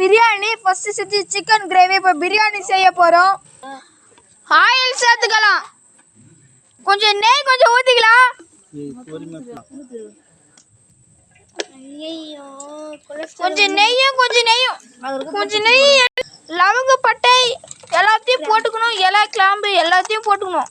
Biryani. First செஞ்சு chicken gravy இப்போ பிரியாணி செய்ய போகிறோம் ஆயில் சேர்த்துக்கலாம். கொஞ்சம் நெய் கொஞ்சம் ஊற்றிக்கலாம் கொஞ்சம் நெய்யும் கொஞ்சம் நெய்யும். கொஞ்சம் நெய் லவங்க பட்டை எல்லாத்தையும் போட்டுக்கணும். இலை கிளாம்பு எல்லாத்தையும் போட்டுக்கணும்.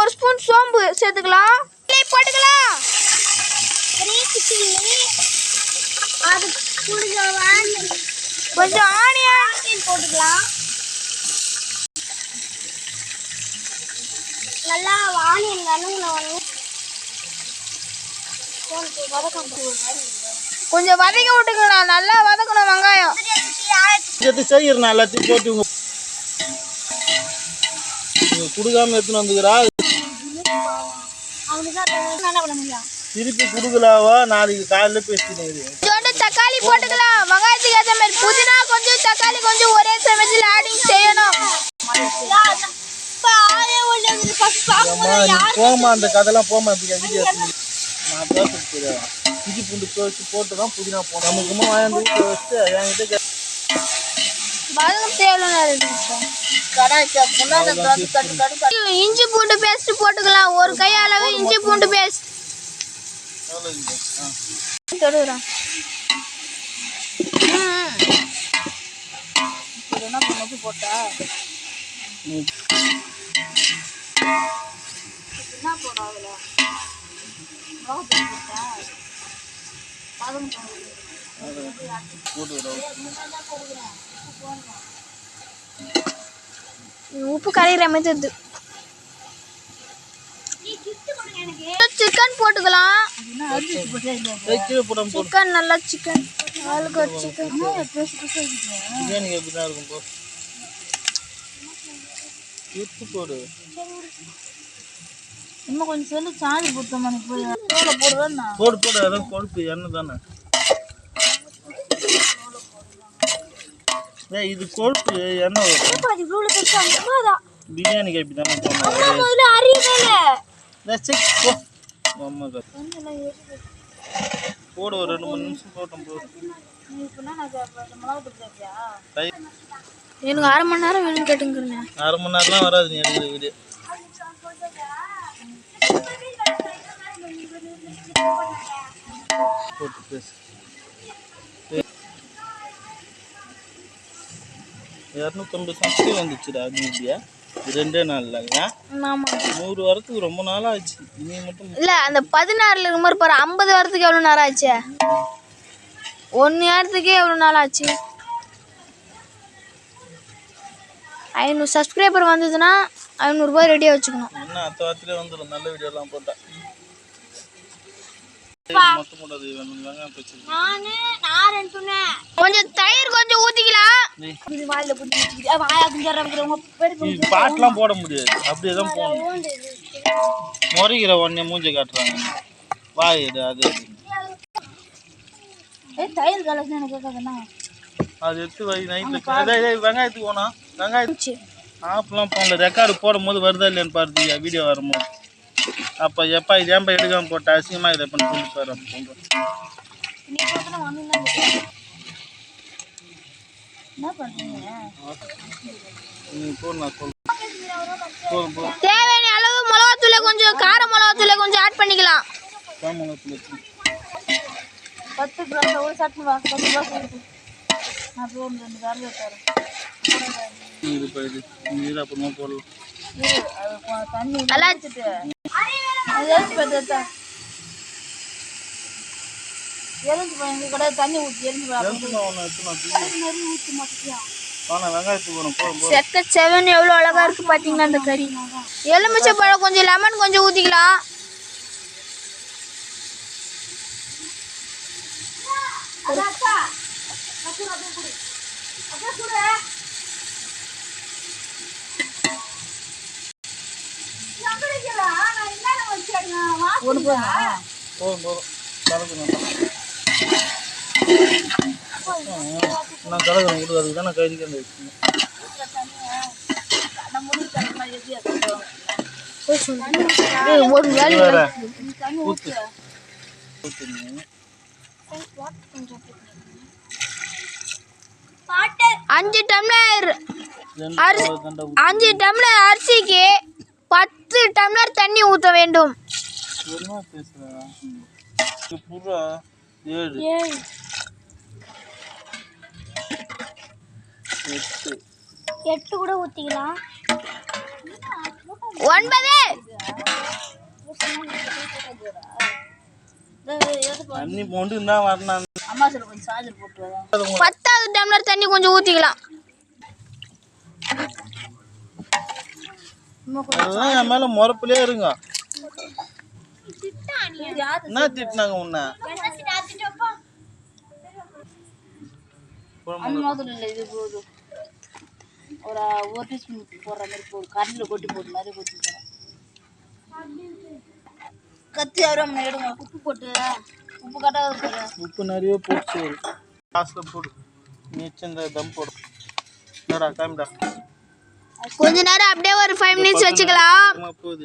ஒரு ஸ்பூன் சோம்பு சேர்த்துக்கலாம் இலை போட்டுக்கலாம் கொஞ்சம் ஆனியன் போட்டுக்கலாம் நல்லா ஆனியன் வதங்கின உடனே கொஞ்சம் வதக்கி விட்டுக்கலாம் நல்லா வதக்கணும் வெங்காயம். எடுத்து செய்யறேன் எல்லாத்தையும் போட்டு குடுக்காம எடுத்துன்னு வந்துக்கிறா. திருப்பி குடுக்கலாவா? நாளைக்கு காலையில பேசினது தக்காளி போட்டுக்கலாம். வெங்காயத்துக்கு ஏற்ற மாதிரி புதினா கொஞ்சம் தக்காளி கொஞ்சம் ஒரே சமயத்தில் ஆடிங் செய்யணும். போமா அந்த கதைலாம் போமா வீடியோ எடுத்து நான் பேசுறது தெரியாது இஞ்சி பூண்டு பேஸ்ட் போட்டு தான் புதினா போனோம் நமக்குமா வாங்கி வீட்டில் வச்சு என்கிட்ட இஞ்சி பூண்டு பேஸ்ட் போட்டுக்கலாம். ஒரு கை அளவு இஞ்சி பூண்டு பேஸ்ட். எவ்வளோ இருக்கு? ஆ. தொடுறோம் நீ போட்டு உப்பு கரைகிற மாதிரி தெரியுது சிக்கன் போட்டுக்கலாம். சிக்கன் நல்லா சிக்கன் ஆளுக்கு ஒரு சிக்கன் பிரியாணி எப்படி தான் இருக்கும் போ. எடுத்து போடு. இன்னும் கொஞ்சம் சொல்லி சார்ஜ் போட்டோம் போய். போடுவேன்னா போடு போடு அதான் கொழுப்பு எண்ணெய் தானே. ஏய் இது கொழுப்பு எண்ணெய் வரும். பிரியாணிக்கு எப்படி தானே போடணும் போடு ஒரு ரெண்டு மூணு நிமிஷம் போட்டோம் எனக்கு அரை மணி நேரம் வேணும்னு கேட்டுங்கிறேன் அரை மணி நேரம்லாம் வராது நீ எடுக்கிற வீடியோ போட்டு பேசு. இரநூத்தம்பது சப்ஸ்கிரைப் வந்துச்சுடா பிபியா ரெண்டே ஆமாம் நூறு வரத்துக்கு ரொம்ப நாள் ஆச்சு நீ மட்டும் இல்லை அந்த பதினாறுல இருக்கும் மாதிரி பாரு ஐம்பது வரத்துக்கு எவ்வளோ நேரம் ஆச்சு? ஒன்று நேரத்துக்கே எவ்வளோ நாள் ஆச்சு? ஐநூறு சப்ஸ்கிரைபர் வந்ததுன்னா ஐநூறுரூபா ரெடியாக வச்சுக்கணும். என்ன அத்த வாரத்திலே வந்துடும் நல்ல வீடியோலாம் போட்டா. கொஞ்சம் தயிர் கொஞ்சம் நீ. பாட்டெலாம் போட முடியாது. அப்படியே தான் போகணும் முறைகிற உடனே மூஞ்சி காட்டுறாங்க. வாய் எடு தயிர் எனக்கு அது எடுத்து வை நைட்டில் வெங்காயத்துக்கு போனா. வெங்காயத்து ஆப்லாம் போகல ரெக்கார்டு போடும் போது வருதா இல்லையான்னு பாருதியா வீடியோ வரும்போது. அப்போ எப்போ இது ஏன்பா எடுக்காம போட்ட? அசிங்கமாக இதை பண்ணி கொண்டு போயிடும் தேவையான அளவு மிளகாத்தூளை கொஞ்சம் கார மிளகாத்தூளை கொஞ்சம் ஆட் பண்ணிக்கலாம். பத்து கிலோ ஒரு சட்னி வா பத்து போய் ஒன்று ரெண்டு இது அப்புறமா போடலாம். நல்லா எரிஞ்சு எரிஞ்சு போய் கூட தண்ணி ஊற்றி எரிஞ்சு செக்க செவன் எவ்வளோ அழகா இருக்கு பார்த்தீங்களா அந்த கறி? எலுமிச்சை பழம் கொஞ்சம் லெமன் கொஞ்சம் ஊற்றிக்கலாம் ஒன்று போதுமா போதும் போதும் கலக்கணும் நான் கலக்கிறேன் விடு அதுக்கு தான் நான் கைதிக்கு ஒரு வேலை ஊற்று ஊற்றுங்க அஞ்சு டம்ளர் அரிசி அஞ்சு டம்ளர் அரிசிக்கு பத்து டம்ளர் தண்ணி ஊற்ற வேண்டும். என்ன பேசுறா? புறா. ஏழு. எட்டு. எட்டு கூட ஊற்றிக்கலாம் ஒன்பது. தண்ணி மொண்டு தான் வரணும் அம்மா சொல்ல கொஞ்சம் சார்ஜர் போட்டு பத்தாவது டம்ளர் தண்ணி கொஞ்சம் ஊற்றிக்கலாம் அதெல்லாம் என் மேல முறப்புலயே இருங்க. என்ன திட்டினாங்க உன்னை? அந்த மாதிரி இல்லை இது போதும். ஒரு ஒரு டீஸ்பூன் போடுற மாதிரி போதும் கரண்டில் கொட்டி போட்டு நிறைய கொட்டி போடுறேன் கத்தி அருவம் எடுங்க. உப்பு போட்டு. உப்பு உப்பு நிறைய போட்டு. லாஸ்ட்ல போடு. மிச்சம் இந்த தம் போடு. காமிடா கொஞ்ச நேரம் அப்படியே ஒரு ஃபைவ் மினிட்ஸ் வச்சுக்கலாம். போகுது.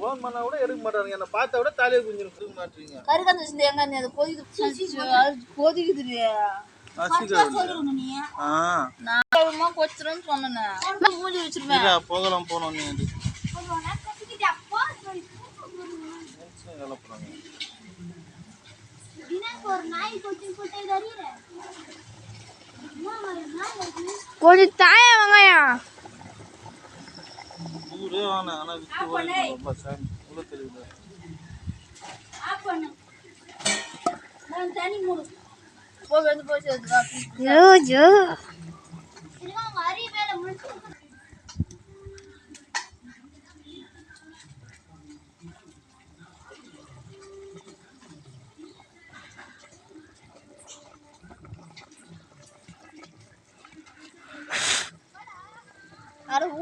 ஃபோன் பண்ணா கூட எடுக்க மாட்டாங்க என்னை பார்த்தா கூட தலையை குஞ்சிரும் கொடுக்க மாட்டீங்க. கருகாந்த சிந்தி எங்க நீ அது கொதிக்குது அது கொதிக்குது போகலாம் போனோம் நீ கொஞ்சம் தாயா வெங்காயம். ஊரே வேணாம் ஆனா வித்து ஓடிடும் அப்பா சாமி உள்ள தெரியுது? ஆஃப் பண்ணு.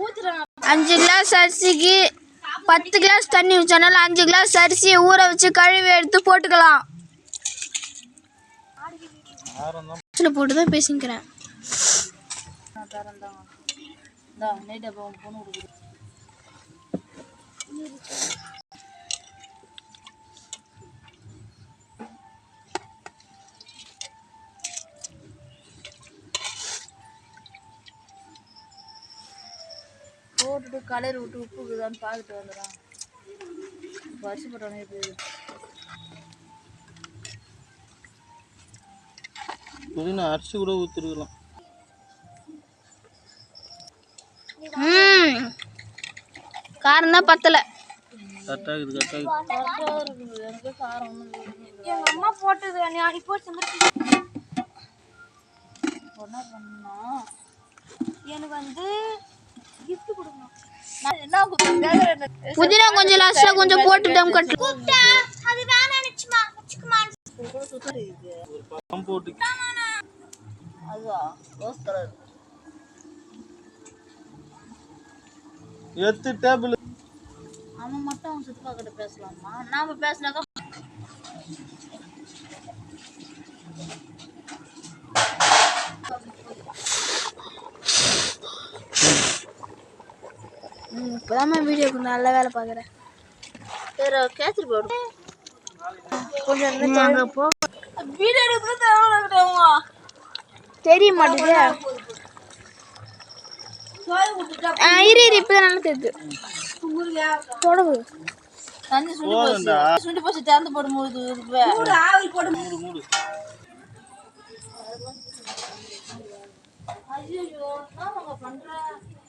நான் அஞ்சு கிளாஸ் அரிசிக்கு பத்து கிளாஸ் தண்ணி ஊற்றனால அஞ்சு கிளாஸ் அரிசியை ஊற வச்சு கழுவி எடுத்து போட்டுக்கலாம். போட்டு தான் பேசிக்கிறேன். போட்டுட்டு கலர் விட்டு உப்பு இருக்குதான்னு பார்த்துட்டு வந்துடுறான் பரிசு போட்டோன்னே போகுது புதினா அரிசி கூட ஊற்றிருக்கலாம் காரம் தான் பத்தலை. கரெக்டாக இருக்குது கரெக்டாக கரெக்டாக இருக்குது எனக்கு காரம் ஒன்றும் எங்க அம்மா போட்டது நீ அன்னைக்கு போட்டு என்ன பண்ணோம் எனக்கு வந்து புதினா கொஞ்சம் லாஸ்ட்டாக கொஞ்சம் போட்டு தம் கட்டு அது வேணாம் அதுவா? ரோஸ் கலர் எத்து டேபிள் அவன் மட்டும் அவன் சித்தப்பா கிட்ட பேசலாமா? நாம பேசினாக்கா ம் இப்போதான் வீடியோக்கு நல்ல வேலை பார்க்குறேன். சரி கேசரி போடு கொஞ்சம் அங்கே போ. வீடியோ தேவையில்லை தெரிய மாட்டேங்குது. ஆ இரு இரு இப்போ நல்லா தெரியுது. தொடவு. தண்ணி சுண்டி போச்சு. சுண்டி போச்சு திறந்து போடும்போது இதுவே மூடு மூடு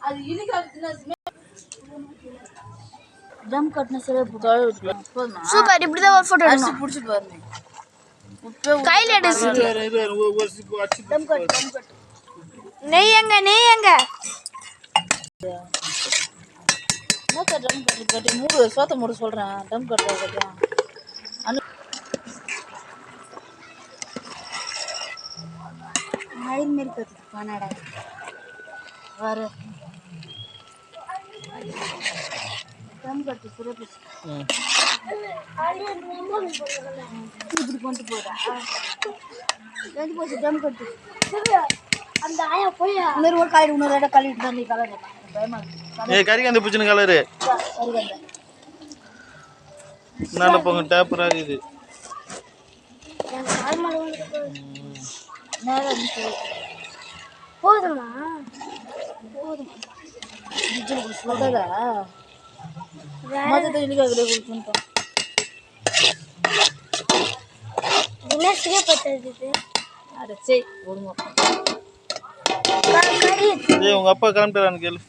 அது இனிக்காது ஜம் கட்டின சில சூப்பர் இப்படி தான் ஒரு ஃபோட்டோ எடுக்கணும் பிடிச்சி பாருங்க கையில் எடுத்து சிப்பு அடிச்சு போடு. நெய் எங்க நெய் எங்க டம் கட்டி கட்டி மூடு சோத்த மூடு சொல்கிறேன் டம் கட்டுற கட்டியும் அனு மயில் மாரி வர கம் கட்டு சிறப்பு ம். இப்படி கொண்டு போச்சு கட்டு அந்த ஆயா போய் இன்னொரு ஒரு காலிட்டு இன்னொரு இடம் கழுவிட்டு தான் நீ கலர். பயமா இருக்கு ஏய் பூச்சின கலரு வருகந்த நல்ல பொங்க டேப்பராக இது போதுமா? போதுமா. சுடதா அதில் கொடுத்துட்டோம் என்ன சிரியப்பட்டது அட சரி ஒழுங்கா கறி ஏய் உங்கள் அப்பா கிளம்பிட்டாரான்னு கேளு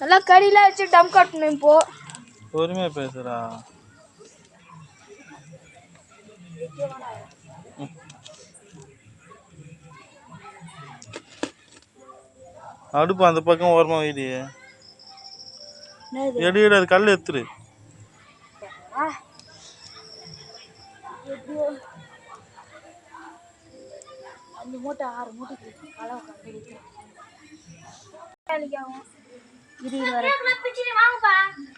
நல்லா கறிலாம் வச்சு டம் கட்டணும் இப்போ பொறுமையாக பேசுகிறா அடுப்பு அந்த பக்கம் ஓரமாக வைடி எடு எடு அது கல் எடுத்துரு. அந்த மூட்டை ஆறு மூட்டைக்கு அளவு இரு இரு வர.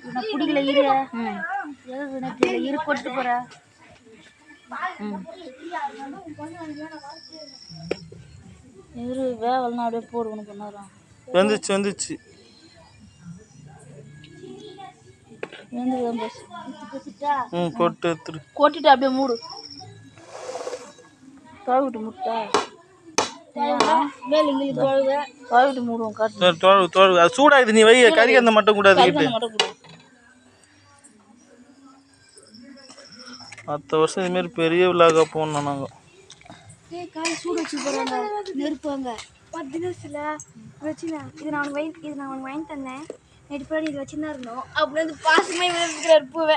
நான் பிடிக்கல இரு. இரு கொட்டு போற. இரு வேவல்னா அப்படியே போடு உனக்கு நேரம் வந்துச்சு வந்துச்சு வந்து பேசு ம் கொட்டு எடுத்துரு கொட்டிட்டு அப்படியே மூடு. தொழுவிட்டு முட்டை. தொழுவிட்டு மூடுவோம் காட்டு. சரி, தொழு தொழு அது சூடாகுது நீ வை கறி அந்த மட்டும் கூடாது கொடு அடுத்த வருஷம் இதுமாரி பெரிய விழாக்கா போகணும் நாங்கள் சூடு வச்சு போகிறாங்க நெருப்பாங்க பத்து நிமிஷத்தில் வச்சுனா இது நான் வாங்கி இது நான் உனக்கு வாங்கி தந்தேன். பின்னாடி இது வச்சுருந்தா இருந்தோம். அப்படி வந்து பாசமே விழுந்துக்கிறார் பூவை.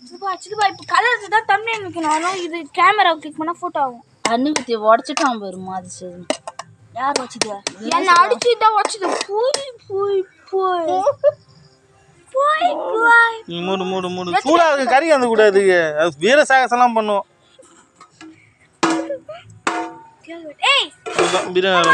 சிதுப்பா சிதுப்பா இப்போ கலர் தான் தமிழ் வைக்கணும். ஆனால் இது கேமரா கிளிக் பண்ணால் ஃபோட்டோ ஆகும். அன்னி குத்தியை உடச்சிட்டான் போயிருமா அது சரி யார் வச்சுக்கா என்ன அடிச்சு தான் வச்சுது போய் போய் போய். போய் போய். மூடு மூடு மூடு. கறி அந்த கூடாது அது வீர சாகசம்லாம் பண்ணுவோம். ஏய்! பிரியாணி